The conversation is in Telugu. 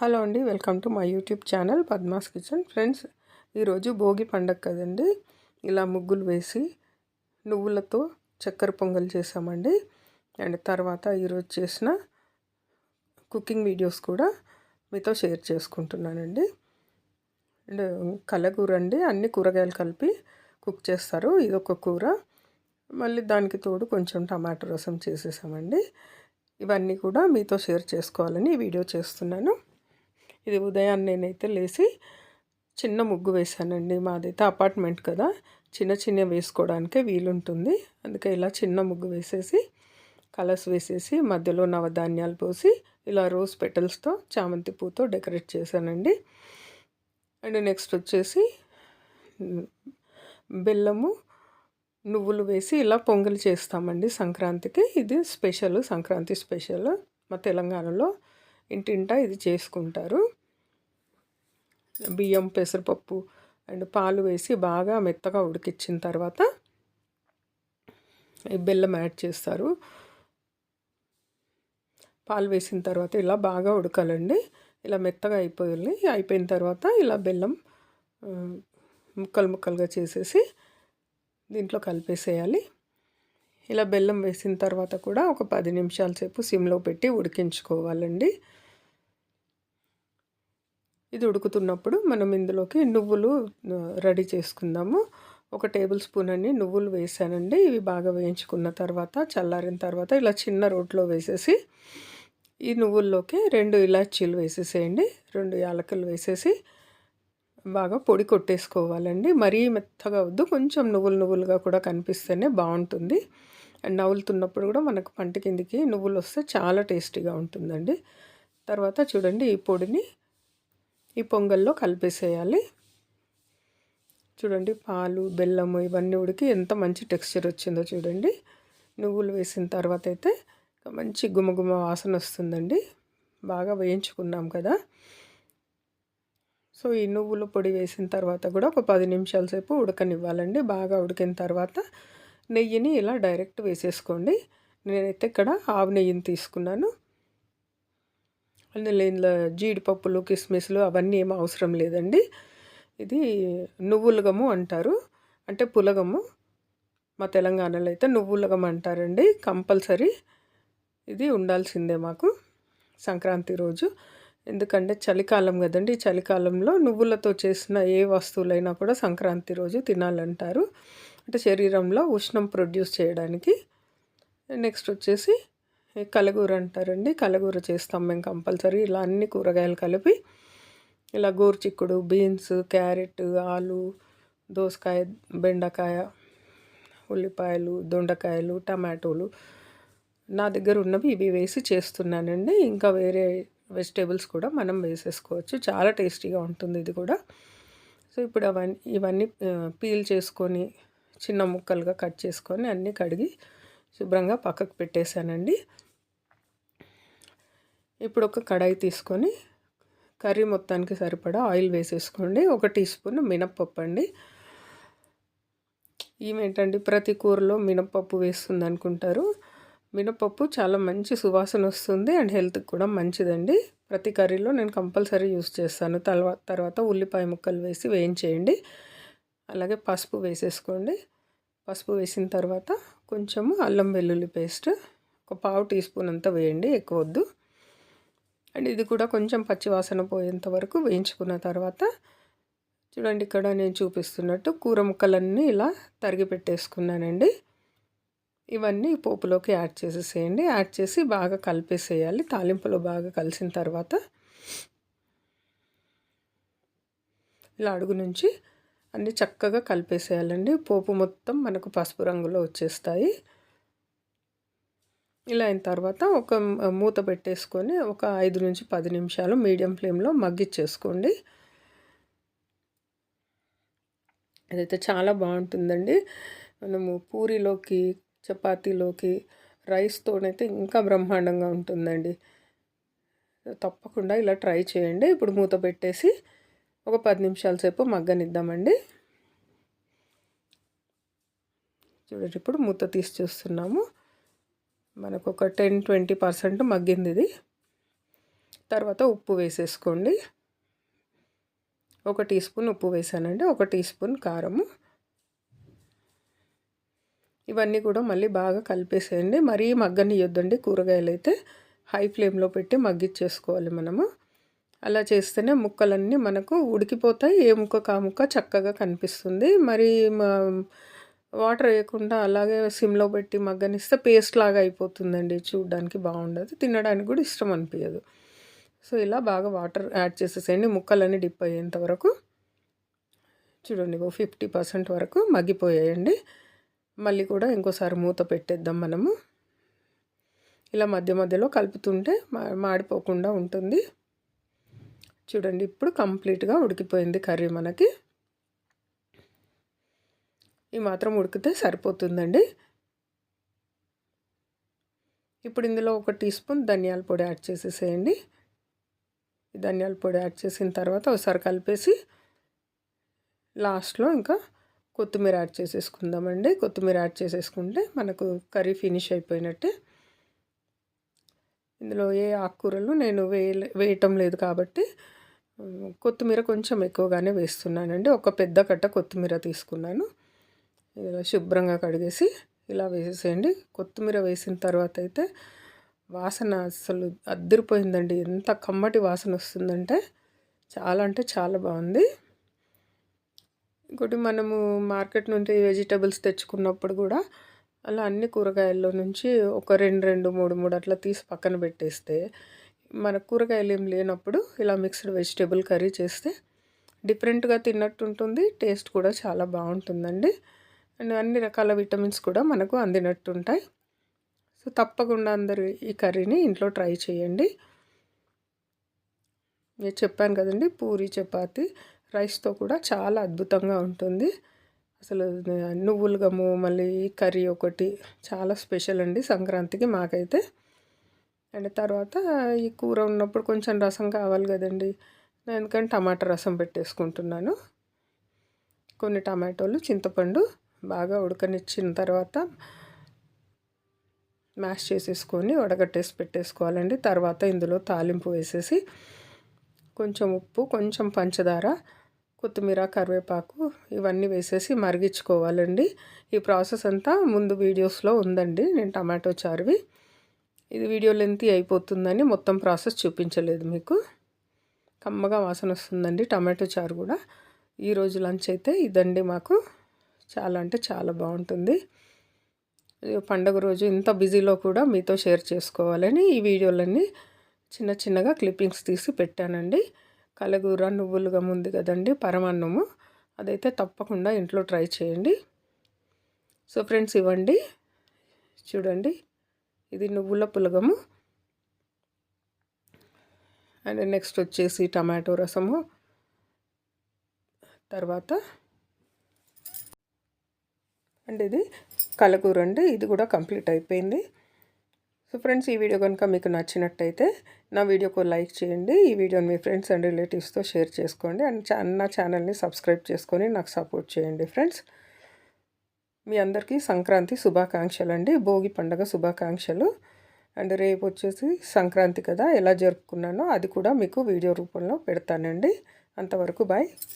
హలో అండి welcome to my YouTube channel Padma's kitchen. Friends ఈరోజు భోగి పండగ కదండి. ఇలా ముగ్గులు వేసి నువ్వులతో చక్కెర పొంగల్ చేసామండి. అండ్ తర్వాత ఈరోజు చేసిన కుకింగ్ వీడియోస్ కూడా మీతో షేర్ చేసుకుంటున్నానండి. అండ్ కలగూర అండి అన్ని కూరగాయలు కలిపి కుక్ చేస్తారు. ఇది ఒక కూర. మళ్ళీ దానికి తోడు కొంచెం టమాటో రసం చేసేసామండి. ఇవన్నీ కూడా మీతో షేర్ చేసుకోవాలని వీడియో చేస్తున్నాను. ఇది ఉదయాన్నే నేనైతే లేచి చిన్న ముగ్గు వేశానండి. మాదైతే అపార్ట్మెంట్ కదా. చిన్న చిన్న వేసుకోవడానికే వీలుంటుంది. అందుకే ఇలా చిన్న ముగ్గు వేసేసి కలర్స్ వేసేసి మధ్యలో నవధాన్యాలు పోసి ఇలా రోజ్ పెటల్స్తో చామంతి పూతో డెకరేట్ చేశానండి. అండ్ నెక్స్ట్ వచ్చేసి బెల్లము నువ్వులు వేసి ఇలా పొంగలి చేస్తామండి సంక్రాంతికి. ఇది స్పెషల్ సంక్రాంతి స్పెషల్ మా తెలంగాణలో. ఇంటింటా ఇది చేసుకుంటారు. బియ్యం పెసరపప్పు అండ్ పాలు వేసి బాగా మెత్తగా ఉడికించిన తర్వాత బెల్లం యాడ్ చేస్తారు. పాలు వేసిన తర్వాత ఇలా బాగా ఉడకాలండి. ఇలా మెత్తగా అయిపోయింది. అయిపోయిన తర్వాత ఇలా బెల్లం ముక్కలు ముక్కలుగా చేసేసి దీంట్లో కలిపేసేయాలి. ఇలా బెల్లం వేసిన తర్వాత కూడా ఒక పది నిమిషాల సేపు సిమ్లో పెట్టి ఉడికించుకోవాలండి. ఇది ఉడుకుతున్నప్పుడు మనం ఇందులోకి నువ్వులు రెడీ చేసుకుందాము. ఒక టేబుల్ స్పూన్ అన్ని నువ్వులు వేసానండి. ఇవి బాగా వేయించుకున్న తర్వాత చల్లారిన తర్వాత ఇలా చిన్న రోట్లో వేసేసి ఈ నువ్వుల్లోకి రెండు ఇలాచీలు వేసేసేయండి. రెండు యాలకులు వేసేసి బాగా పొడి కొట్టేసుకోవాలండి. మరీ మెత్తగా వద్దు కొంచెం నువ్వులు నువ్వులుగా కూడా కనిపిస్తేనే బాగుంటుంది. అండ్ నవ్వులుతున్నప్పుడు కూడా మనకు పంట కిందికి నువ్వులు వస్తే చాలా టేస్టీగా ఉంటుందండి. తర్వాత చూడండి ఈ పొడిని ఈ పొంగల్లో కలిపేసేయాలి. చూడండి పాలు బెల్లము ఇవన్నీ ఉడికి ఎంత మంచి టెక్స్చర్ వచ్చిందో చూడండి. నువ్వులు వేసిన తర్వాత అయితే మంచి గుమగుమ వాసన వస్తుందండి. బాగా వేయించుకున్నాం కదా. సో ఈ నువ్వుల పొడి వేసిన తర్వాత కూడా ఒక పది నిమిషాల సేపు ఉడకనివ్వాలండి. బాగా ఉడికిన తర్వాత నెయ్యిని ఇలా డైరెక్ట్ వేసేసుకోండి. నేనైతే ఇక్కడ ఆవు నెయ్యిని తీసుకున్నాను. అందులో ఇందులో జీడిపప్పులు కిస్మిస్లు అవన్నీ ఏమీ అవసరం లేదండి. ఇది నువ్వులగము అంటారు. అంటే పులగము. మా తెలంగాణలో అయితే నువ్వులగం అంటారండి. కంపల్సరీ. ఇది ఉండాల్సిందే మాకు సంక్రాంతి రోజు. ఎందుకంటే చలికాలం కదండి. చలికాలంలో నువ్వులతో చేసిన ఏ వస్తువులైనా కూడా సంక్రాంతి రోజు తినాలంటారు. అంటే శరీరంలో ఉష్ణం ప్రొడ్యూస్ చేయడానికి. నెక్స్ట్ వచ్చేసి కలగూర అంటారండి. కలగూర చేస్తాం మేము కంపల్సరీ. ఇలా అన్ని కూరగాయలు కలిపి ఇలా గోరుచిక్కుడు బీన్స్ క్యారెట్ ఆలు దోసకాయ బెండకాయ ఉల్లిపాయలు దొండకాయలు టమాటోలు నా దగ్గర ఉన్నవి ఇవి వేసి చేస్తున్నానండి. ఇంకా వేరే వెజిటేబుల్స్ కూడా మనం వేసేసుకోవచ్చు. చాలా టేస్టీగా ఉంటుంది ఇది కూడా. సో ఇప్పుడు అవన్నీ ఇవన్నీ పీల్ చేసుకొని చిన్న ముక్కలుగా కట్ చేసుకొని అన్నీ కడిగి శుభ్రంగా పక్కకు పెట్టేశానండి. ఇప్పుడు ఒక కడాయి తీసుకొని కర్రీ మొత్తానికి సరిపడా ఆయిల్ వేసేసుకోండి. ఒక టీ స్పూన్ మినప్పప్పు అండి. ఏమేంటండి ప్రతి కూరలో మినప్పప్పు వేస్తుంది అనుకుంటారు మినపప్పు చాలా మంచి సువాసన వస్తుంది అండ్ హెల్త్కి కూడా మంచిదండి. ప్రతి కర్రీలో నేను కంపల్సరీ యూస్ చేస్తాను. తర్వాత తర్వాత ఉల్లిపాయ ముక్కలు వేసి వేయించేయండి. అలాగే పసుపు వేసేసుకోండి. పసుపు వేసిన తర్వాత కొంచెము అల్లం వెల్లుల్లి పేస్ట్ ఒక పావు టీ స్పూన్ అంతా వేయండి ఎక్కువ వద్దు. అండ్ ఇది కూడా కొంచెం పచ్చివాసన పోయేంత వరకు వేయించుకున్న తర్వాత చూడండి ఇక్కడ నేను చూపిస్తున్నట్టు కూర ముక్కలన్నీ ఇలా తరిగి పెట్టేసుకున్నానండి. ఇవన్నీ పోపులోకి యాడ్ చేసేసేయండి. యాడ్ చేసి బాగా కలిపేసేయాలి. తాలింపులో బాగా కలిసిన తర్వాత ఇలా అడుగు నుంచి అన్నీ చక్కగా కలిపేసేయాలండి. పోపు మొత్తం మనకు పసుపు రంగులో వచ్చేస్తాయి. ఇలా అయిన తర్వాత ఒక మూత పెట్టేసుకొని ఒక ఐదు నుంచి పది నిమిషాలు మీడియం ఫ్లేమ్లో మగ్గిచ్చేసుకోండి. అదైతే చాలా బాగుంటుందండి. మనము పూరిలోకి చపాతీలోకి రైస్తోనైతే ఇంకా బ్రహ్మాండంగా ఉంటుందండి. తప్పకుండా ఇలా ట్రై చేయండి. ఇప్పుడు మూత పెట్టేసి ఒక పది నిమిషాల సేపు మగ్గనిద్దామండి. చూడండి ఇప్పుడు మూత తీసి చూస్తున్నాము. మనకు ఒక టెన్ ట్వంటీ పర్సెంట్ మగ్గింది ఇది. తర్వాత ఉప్పు వేసేసుకోండి. ఒక టీ స్పూన్ ఉప్పు వేసానండి. ఒక టీ స్పూన్ కారము. ఇవన్నీ కూడా మళ్ళీ బాగా కలిపేసేయండి. మరీ మగ్గనియొద్దండి కూరగాయలు అయితే హై ఫ్లేమ్లో పెట్టి మగ్గిచ్చేసుకోవాలి మనము. అలా చేస్తేనే ముక్కలన్నీ మనకు ఉడికిపోతాయి. ఏ ముక్క కా ముక్క చక్కగా కనిపిస్తుంది. మరి వాటర్ వేయకుండా అలాగే సిమ్లో పెట్టి మగ్గనిస్తే పేస్ట్ లాగా అయిపోతుందండి. చూడడానికి బాగుండదు. తినడానికి కూడా ఇష్టం అనిపించదు సో ఇలా బాగా వాటర్ యాడ్ చేసేసేయండి. ముక్కలన్నీ డిప్ అయ్యేంత వరకు. చూడండి ఓ ఫిఫ్టీ పర్సెంట్ వరకు మగ్గిపోయాయండి. మళ్ళీ కూడా ఇంకోసారి మూత పెట్టేద్దాం మనము. ఇలా మధ్య మధ్యలో కలుపుతుంటే మాడిపోకుండా ఉంటుంది. చూడండి ఇప్పుడు కంప్లీట్గా ఉడికిపోయింది కర్రీ మనకి. ఈ మాత్రం ఉడికితే సరిపోతుందండి. ఇప్పుడు ఇందులో ఒక టీ స్పూన్ ధనియాల పొడి యాడ్ చేసేసేయండి. ధనియాల పొడి యాడ్ చేసిన తర్వాత ఒకసారి కలిపేసి లాస్ట్లో ఇంకా కొత్తిమీర యాడ్ చేసేసుకుందామండి. కొత్తిమీర యాడ్ చేసేసుకుంటే మనకు కర్రీ ఫినిష్ అయిపోయినట్టే. ఇందులో ఏ ఆకుకూరలు నేను వేయ వేయటం లేదు కాబట్టి కొత్తిమీర కొంచెం ఎక్కువగానే వేస్తున్నానండి. ఒక పెద్ద కట్ట కొత్తిమీర తీసుకున్నాను. ఇలా శుభ్రంగా కడిగేసి ఇలా వేసేసేయండి. కొత్తిమీర వేసిన తర్వాత అయితే వాసన అసలు అద్దరిపోయిందండి. ఎంత కమ్మటి వాసన వస్తుందంటే చాలా అంటే చాలా బాగుంది. ఇంకోటి మనము మార్కెట్ నుండి వెజిటబుల్స్ తెచ్చుకున్నప్పుడు కూడా అలా అన్ని కూరగాయల్లో నుంచి ఒక రెండు రెండు మూడు మూడు అట్లా తీసి పక్కన పెట్టేస్తే మన కూరగాయలు ఏం లేనప్పుడు ఇలా మిక్స్డ్ వెజిటేబుల్ కర్రీ చేస్తే డిఫరెంట్గా తిన్నట్టు ఉంటుంది టేస్ట్ కూడా చాలా బాగుంటుందండి. అండ్ అన్ని రకాల విటమిన్స్ కూడా మనకు అందినట్టు ఉంటాయి. సో తప్పకుండా అందరు ఈ కర్రీని ఇంట్లో ట్రై చేయండి. నేను చెప్పాను కదండి పూరి చపాతి రైస్తో కూడా చాలా అద్భుతంగా ఉంటుంది. అసలు నువ్వులు గమ్ము మళ్ళీ కర్రీ ఒకటి చాలా స్పెషల్ అండి సంక్రాంతికి మాకైతే. అండ్ తర్వాత ఈ కూర ఉన్నప్పుడు కొంచెం రసం కావాలి కదండి. ఎందుకంటే టమాటా రసం పెట్టేసుకుంటున్నాను. కొన్ని టమాటోలు చింతపండు బాగా ఉడకనిచ్చిన తర్వాత మ్యాష్ చేసేసుకొని వడగట్టేసి పెట్టేసుకోవాలండి. తర్వాత ఇందులో తాలింపు వేసేసి కొంచెం ఉప్పు కొంచెం పంచదార కొత్తిమీర కరివేపాకు ఇవన్నీ వేసేసి మరిగించుకోవాలండి. ఈ ప్రాసెస్ అంతా ముందు వీడియోస్లో ఉందండి. నేను టమాటో చారువి ఇది వీడియో లెంత్ అయిపోతుందని మొత్తం ప్రాసెస్ చూపించలేదు మీకు. కమ్మగా వాసన వస్తుందండి టమాటో చారు కూడా. ఈరోజు లంచ్ అయితే ఇదండి మాకు. చాలా అంటే చాలా బాగుంటుంది. పండగ రోజు ఇంత బిజీలో కూడా మీతో షేర్ చేసుకోవాలని ఈ వీడియోలన్నీ చిన్న చిన్నగా క్లిప్పింగ్స్ తీసి పెట్టానండి. కలగూర నువ్వులుగా ఉంది కదండి పరమాన్నము. అదైతే తప్పకుండా ఇంట్లో ట్రై చేయండి. సో ఫ్రెండ్స్ ఇవ్వండి. చూడండి. ఇది నువ్వుల పులగము. అండ్ నెక్స్ట్ వచ్చేసి టమాటో రసము. తర్వాత అండ్ ఇది కలకూర అండి. ఇది కూడా కంప్లీట్ అయిపోయింది. సో ఫ్రెండ్స్ ఈ వీడియో కనుక మీకు నచ్చినట్టయితే నా వీడియోకు లైక్ చేయండి. ఈ వీడియోని మీ ఫ్రెండ్స్ అండ్ రిలేటివ్స్తో షేర్ చేసుకోండి. అండ్ నా ఛానల్ని సబ్స్క్రైబ్ చేసుకొని నాకు సపోర్ట్ చేయండి ఫ్రెండ్స్. మీ అందరికీ సంక్రాంతి శుభాకాంక్షలు అండి. భోగి పండగ శుభాకాంక్షలు. అండ్ రేపు వచ్చేసి సంక్రాంతి కదా ఎలా జరుపుకున్నానో అది కూడా మీకు వీడియో రూపంలో పెడతానండి. అంతవరకు బాయ్.